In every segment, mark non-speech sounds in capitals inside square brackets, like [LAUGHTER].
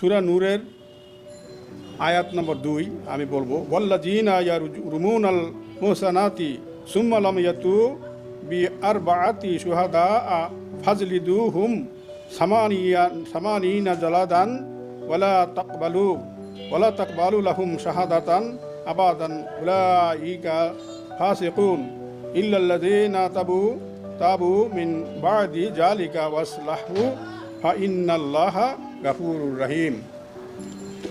সুরা নূরের আয়াত নম্বর দুই, আমি বলব ওয়াল্লা জিন আয়া রুমুন আল মোহসানাতি সুম্মালাম ইয়াতু বি আর বাআতি সুহাদা আ ফাজলিদু হুম সামানিয়া, সামানিনা জালাদান ওয়ালা তাকবালু ওয়ালা তাকবালু লাহুম শাহাদাতান আবাদান উলাইকা ফাসিকুন ইল্লাল্লাযীনা তাবু তাবু মিন বাদি জালিকা ওয়াসলাহু ফা ইন্নাল্লাহা গাফুরুর রহিম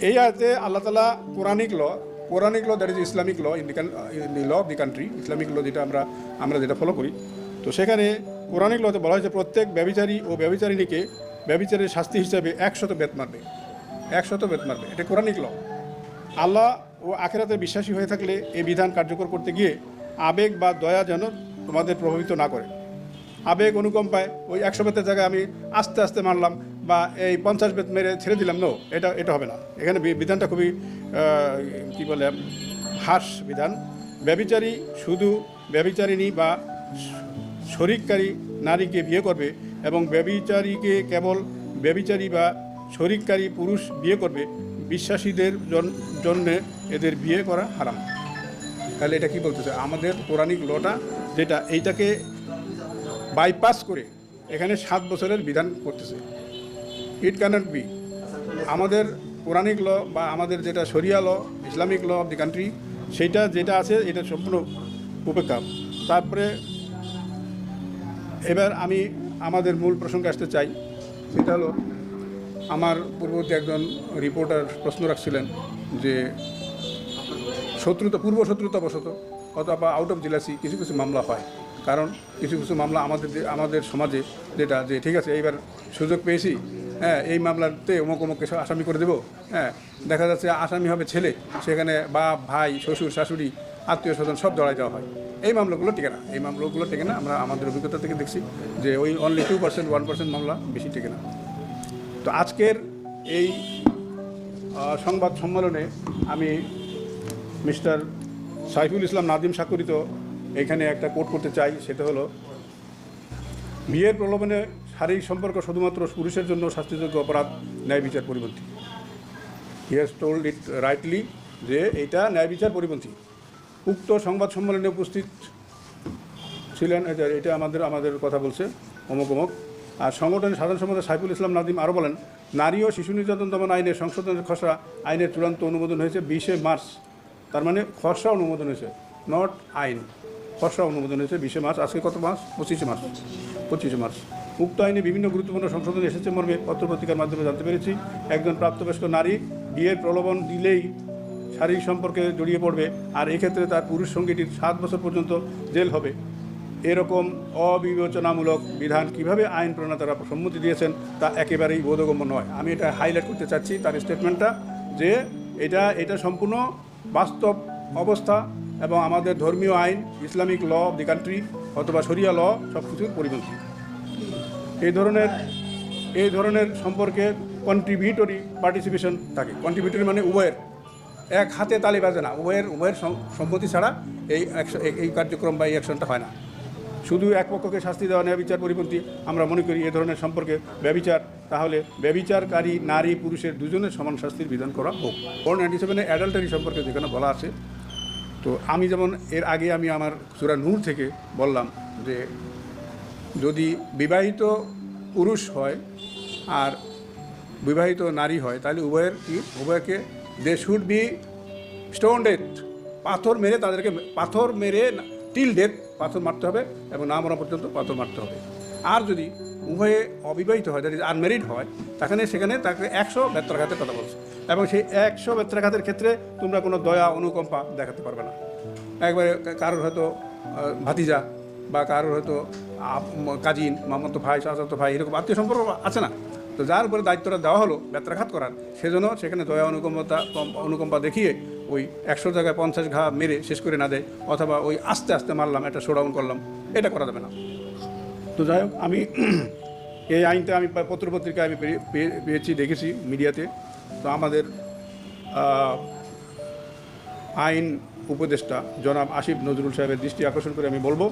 এই আয়াতে আল্লাহ তালা Quranic law Quranic law that is Islamic law in the law of the country Islamic law যেটা আমরা আমরা যেটা ফলো করি। তো সেখানে কোরআনিক লতে বলা হয়েছে, প্রত্যেক ব্যবিচারী ও ব্যবিচারিণীকে ব্যবিচারের শাস্তি হিসাবে একশত বেত মারবে। একশত বেত মারবে। এটা কোরআনিক ল। আল্লাহ ও আখেরাতে বিশ্বাসী হয়ে থাকলে এই বিধান কার্যকর করতে গিয়ে আবেগ বা দয়া যেন তোমাদের প্রভাবিত না করে। আবেগ অনুকম্পায় ওই একশো বেতের জায়গায় আমি আস্তে আস্তে মারলাম বা এই পঞ্চাশ বেত মেরে ছেড়ে দিলাম নো এটা এটা হবে না। এখানে বিধানটা খুবই কি বলে হাস বিধান। ব্যবিচারী শুধু ব্যবিচারিণী বা শরিককারী নারীকে বিয়ে করবে এবং ব্যবিচারীকে কেবল ব্যবিচারী বা শরিককারী পুরুষ বিয়ে করবে, বিশ্বাসীদের জন্যে এদের বিয়ে করা হারাম। তাহলে এটা কি বলতেছে? আমাদের পৌরাণিক লটা যেটা, এইটাকে বাইপাস করে এখানে সাত বছরের বিধান করতেছে। ইট ক্যানট বি আমাদের পৌরাণিক ল বা আমাদের যেটা sharia law, Islamic law of the country সেইটা যেটা আছে, এটা সম্পূর্ণ উপেক্ষা। তারপরে এবার আমি আমাদের মূল প্রসঙ্গে আসতে চাই। সেটা হলো, আমার পূর্ববর্তী একজন রিপোর্টার প্রশ্ন রাখছিলেন যে, শত্রুতা, পূর্ব শত্রুতা বশত অথবা আউট অফ জেলাসি কিছু কিছু মামলা হয়। কারণ কিছু কিছু মামলা আমাদের আমাদের সমাজে যেটা যে, ঠিক আছে, এইবার সুযোগ পেয়েছি হ্যাঁ এই মামলাতে অমুক অমুককে আসামি করে দেবো। হ্যাঁ দেখা যাচ্ছে আসামি হবে ছেলে, সেখানে বাপ, ভাই, শ্বশুর, শাশুড়ি, আত্মীয় স্বজন সব জড়াই দেওয়া হয়। এই মামলাগুলো টেকে না, এই মামলাগুলো টেকে না, আমরা আমাদের অভিজ্ঞতা থেকে দেখছি যে ওই only two percent one percent মামলা বেশি টেকে না। তো আজকের এই সংবাদ সম্মেলনে আমি মিস্টার সাইফুল ইসলাম নাদিম স্বাক্ষরিত এখানে একটা কোট করতে চাই, সেটা হলো, বিয়ের প্রলোভনে শারীরিক সম্পর্ক শুধুমাত্র পুরুষের জন্য শাস্তিযোগ্য অপরাধ, ন্যায় বিচার পরিপন্থী। He has told it rightly যে এটা ন্যায় বিচার পরিপন্থী। উক্ত সংবাদ সম্মেলনে উপস্থিত ছিলেন এটা আমাদের আমাদের কথা বলছে অমুক অমুক। আর সংগঠনের সাধারণ সম্পাদক সাইফুল ইসলাম নাদিম আরও বলেন, নারী ও শিশু নির্যাতন দমন আইনের সংশোধনের খসড়া আইনের চূড়ান্ত অনুমোদন হয়েছে বিশে মার্চ। তার মানে খসড়া অনুমোদন হয়েছে নট আইন। খসড়া অনুমোদন হয়েছে বিশে মার্চ, আজকে কত মাস? পঁচিশে মার্চ। পঁচিশে মার্চ। উক্ত আইনে বিভিন্ন গুরুত্বপূর্ণ সংশোধন এসেছে মর্মে পত্রপত্রিকার মাধ্যমে জানতে পেরেছি। একজন প্রাপ্তবয়স্ক নারী বিয়ের প্রলোভন দিলেই শারীরিক সম্পর্কে জড়িয়ে পড়বে, আর এক্ষেত্রে তার পুরুষ সঙ্গীটির সাত বছর পর্যন্ত জেল হবে। এরকম অবিবেচনামূলক বিধান কীভাবে আইন প্রণেতারা সম্মতি দিয়েছেন তা একেবারেই বোধগম্য নয়। আমি এটা হাইলাইট করতে চাচ্ছি তার স্টেটমেন্টটা, যে এটা এটা সম্পূর্ণ বাস্তব অবস্থা এবং আমাদের ধর্মীয় আইন, Islamic law of the country অথবা শরিয়া ল সব কিছুর পরিপন্থী। এই ধরনের এই ধরনের সম্পর্কে কন্ট্রিবিউটরি পার্টিসিপেশন থাকে। কন্ট্রিবিউটরি মানে উভয়ের। এক হাতে তালি বাজে না। উভয়ের উভয়ের সম- সম্মতি ছাড়া এই এই- কার্যক্রম বা এই অ্যাকশনটা হয় না। শুধু এক পক্ষকে শাস্তি দেওয়া, ন্যায় বিচার পরিপন্থী আমরা মনে করি এ ধরনের সম্পর্কে ব্যবিচার, তাহলে ব্যবিচারকারী, নারী, পুরুষের দুজনের সমান শাস্তির বিধান করা হোক। ফোর নাইনটি সেভেনে অ্যাডাল্টারি সম্পর্কে যেখানে বলা আছে, তো আমি যেমন এর আগে আমি আমার সুরা নূর থেকে বললাম যে যদি বিবাহিত পুরুষ হয় আর বিবাহিত নারী হয়, তাহলে উভয়ের কি? উভয়কে they should be stone death পাথর মেরে তাদেরকে পাথর মেরে টিল ডেথ পাথর মারতে হবে এবং না মরা পর্যন্ত পাথর মারতে হবে। আর যদি উভয়ে অবিবাহিত হয় দ্যাট ইজ আনমেরিড হয় তাখানে সেখানে তাকে একশো ব্যত্রাঘাতের কথা বলছে। এবং সেই একশো ব্যত্রাঘাতের ক্ষেত্রে তোমরা কোনো দয়া, অনুকম্পা দেখাতে পারবে না। একবারে কারোর হয়তো ভাতিজা বা কারোর হয়তো কাজিন মামাতো ভাই চাচাতো ভাই, এরকম আত্মীয় সম্পর্ক আছে না। তো যার উপরে দায়িত্বটা দেওয়া হলো ব্যত্রাঘাত করার, সেজন্য সেখানে দয়া অনুকম্পতা, কম- অনুকম্পা দেখিয়ে ওই একশো জায়গায় পঞ্চাশ ঘা মেরে শেষ করে না দেয়, অথবা ওই আস্তে আস্তে মারলাম, একটা শোডাউন করলাম, এটা করা যাবে না। তো যাই হোক, আমি [CLEARS THROAT] এই আইনটা আমি পত্রপত্রিকায় আমি পেয়ে- পেয়ে- পেয়েছি, দেখেছি মিডিয়াতে। তো আমাদের আইন উপদেষ্টা জনাব আসিফ নজরুল সাহেবের দৃষ্টি আকর্ষণ করে আমি বলব।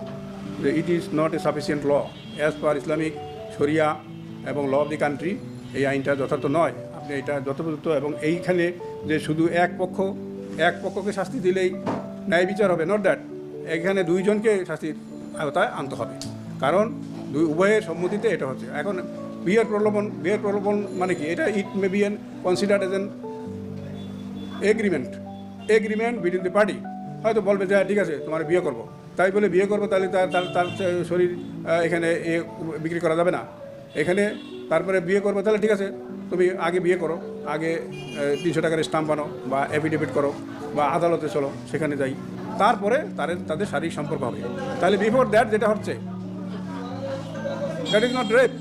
It is not a sufficient law as per Islamic sharia এবং ল অফ দি কান্ট্রি এই আইনটা যথার্থ নয়। আপনি এটা যথোপযুক্ত এবং এইখানে যে শুধু এক পক্ষ এক পক্ষকে শাস্তি দিলেই ন্যায় বিচার হবে নট দ্যাট এখানে দুইজনকে শাস্তির আওতায় আনতে হবে। কারণ দুই উভয়ের সম্মতিতে এটা হচ্ছে। এখন বিয়ের প্রলোভন বিয়ের প্রলোভন মানে কি? এটা it may be an considered as an agreement agreement between the party হয়তো বলবে যে হ্যাঁ, ঠিক আছে তোমার বিয়ে করব। তাই বলে বিয়ে করব তাহলে তার তার তার শরীর এখানে এ বিক্রি করা যাবে না। এখানে তারপরে বিয়ে করব তাহলে ঠিক আছে, তুমি আগে বিয়ে করো, আগে তিনশো টাকার স্টাম্প বানো বা অ্যাফিডেভিট করো বা আদালতে চলো, সেখানে যাই। তারপরে তাদের তাদের শারীরিক সম্পর্ক হবে। তাহলে বিফোর দ্যাট যেটা হচ্ছে that is not rape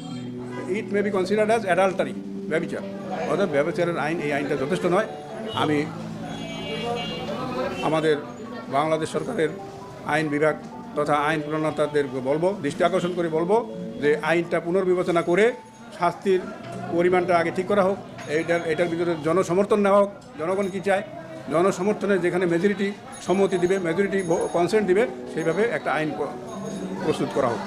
it may be considered as adultery ব্যবচার অর্থাৎ ব্যবচারের আইন, এই আইনটা যথেষ্ট নয়। আমি আমাদের বাংলাদেশ সরকারের আইন বিভাগ তথা আইন প্রণতাদেরকে বলব, দৃষ্টি আকর্ষণ করে বলব যে আইনটা পুনর্বিবেচনা করে শাস্তির পরিমাণটা আগে ঠিক করা হোক, এইটার, এটার ভিতরে জনসমর্থন নেওয়া হোক, জনগণ কী চায়? জনসমর্থনে যেখানে মেজরিটি সম্মতি দিবে মেজরিটি কনসেন্ট দিবে, সেইভাবে একটা আইন প্রস্তুত করা হোক।